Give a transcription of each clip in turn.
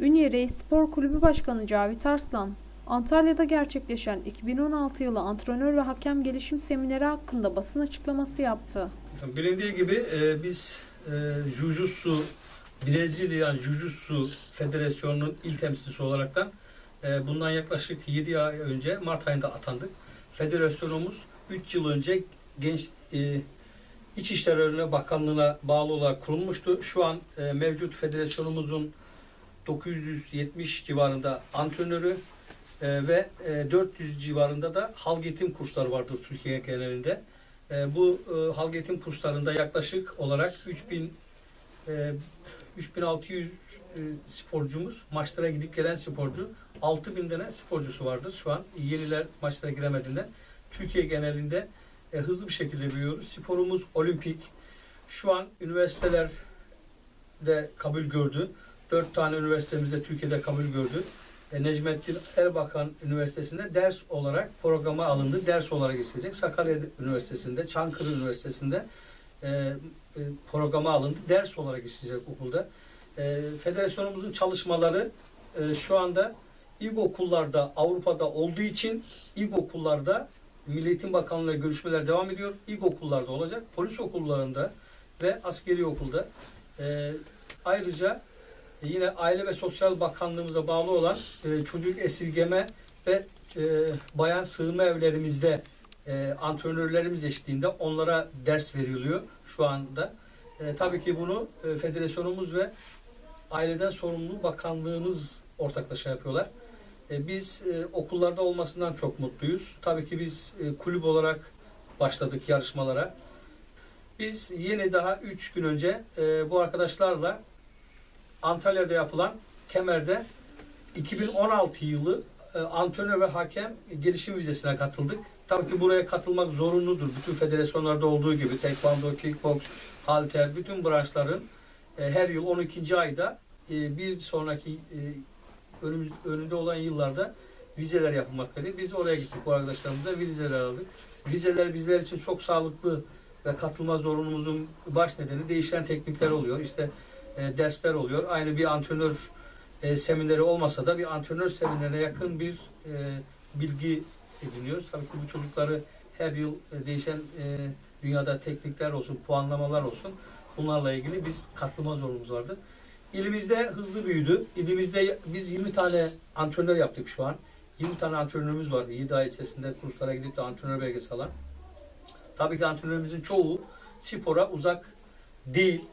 Ünye Spor Kulübü Başkanı Cavit Arslan, Antalya'da gerçekleşen 2016 yılı antrenör ve hakem gelişim semineri hakkında basın açıklaması yaptı. Bilindiği gibi e, biz e, Jujutsu Brezilya Jujutsu Federasyonu'nun il temsilcisi olaraktan e, bundan yaklaşık 7 ay önce Mart ayında atandık. Federasyonumuz 3 yıl önce genç e, İçişleri Bakanlığı'na bağlı olarak kurulmuştu. Şu an e, mevcut federasyonumuzun 970 civarında antrenörü e, ve e, 400 civarında da halk eğitim kursları vardır Türkiye genelinde. E, bu e, halk eğitim kurslarında yaklaşık olarak 3000 e, 3600 e, sporcumuz, maçlara gidip gelen sporcu, 6000 tane sporcusu vardır. Şu an yeniler maçlara giremediler. Türkiye genelinde e, hızlı bir şekilde büyüyoruz. Sporumuz olimpik. Şu an üniversiteler de kabul gördü. Dört tane üniversitemizde Türkiye'de kabul gördü. E, Necmettin Erbakan Üniversitesi'nde ders olarak programa alındı. Ders olarak isteyecek. Sakarya Üniversitesi'nde, Çankırı Üniversitesi'nde e, e, programa alındı. Ders olarak isteyecek okulda. E, federasyonumuzun çalışmaları e, şu anda ilkokullarda Avrupa'da olduğu için ilkokullarda Milli Eğitim Bakanlığı'yla görüşmeler devam ediyor. İlkokullarda olacak. Polis okullarında ve askeri okulda. E, ayrıca yine Aile ve Sosyal Bakanlığımıza bağlı olan e, çocuk esirgeme ve e, bayan sığınma evlerimizde e, antrenörlerimiz eşliğinde onlara ders veriliyor şu anda. E, tabii ki bunu e, federasyonumuz ve aileden sorumlu bakanlığımız ortaklaşa yapıyorlar. E, biz e, okullarda olmasından çok mutluyuz. Tabii ki biz e, kulüp olarak başladık yarışmalara. Biz yeni daha 3 gün önce e, bu arkadaşlarla Antalya'da yapılan Kemer'de 2016 yılı e, antrenör ve hakem gelişim vizesine katıldık. Tabii ki buraya katılmak zorunludur. Bütün federasyonlarda olduğu gibi tekvando, kickbox, halter, bütün branşların e, her yıl 12. ayda e, bir sonraki e, önümüz, önünde olan yıllarda vizeler yapılmaktadır. Biz oraya gittik bu arkadaşlarımıza vizeler aldık. Vizeler bizler için çok sağlıklı ve katılma zorunluluğumuzun baş nedeni değişen teknikler oluyor. İşte e, dersler oluyor. Aynı bir antrenör e, semineri olmasa da bir antrenör seminerine yakın bir e, bilgi ediniyoruz. Tabii ki bu çocukları her yıl e, değişen dünyada teknikler olsun, puanlamalar olsun bunlarla ilgili biz katılma zorunluluğumuz vardı. İlimizde hızlı büyüdü. İlimizde biz 20 tane antrenör yaptık şu an. 20 tane antrenörümüz var. 7 ay içerisinde kurslara gidip de antrenör belgesi alan. Tabii ki antrenörümüzün çoğu spora uzak değil.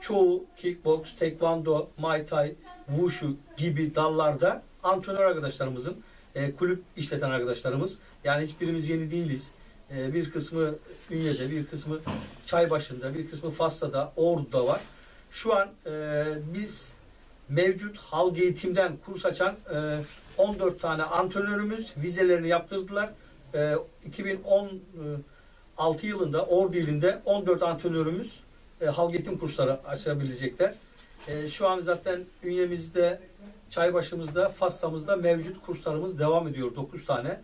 Çoğu kickbox, taekwondo, muay thai, wushu gibi dallarda antrenör arkadaşlarımızın, e, kulüp işleten arkadaşlarımız. Yani hiçbirimiz yeni değiliz. E, bir kısmı Ünye'de, bir kısmı Çaybaşı'nda, bir kısmı Fas'ta, Ordu'da var. Şu an e, biz mevcut halk eğitimden kurs açan e, 14 tane antrenörümüz vizelerini yaptırdılar. E, 2016 yılında Ordu ilinde 14 antrenörümüz e, halk eğitim kursları açabilecekler. E, şu an zaten ünyemizde, Çaybaşı'mızda, Fassa'mızda mevcut kurslarımız devam ediyor. 9 tane.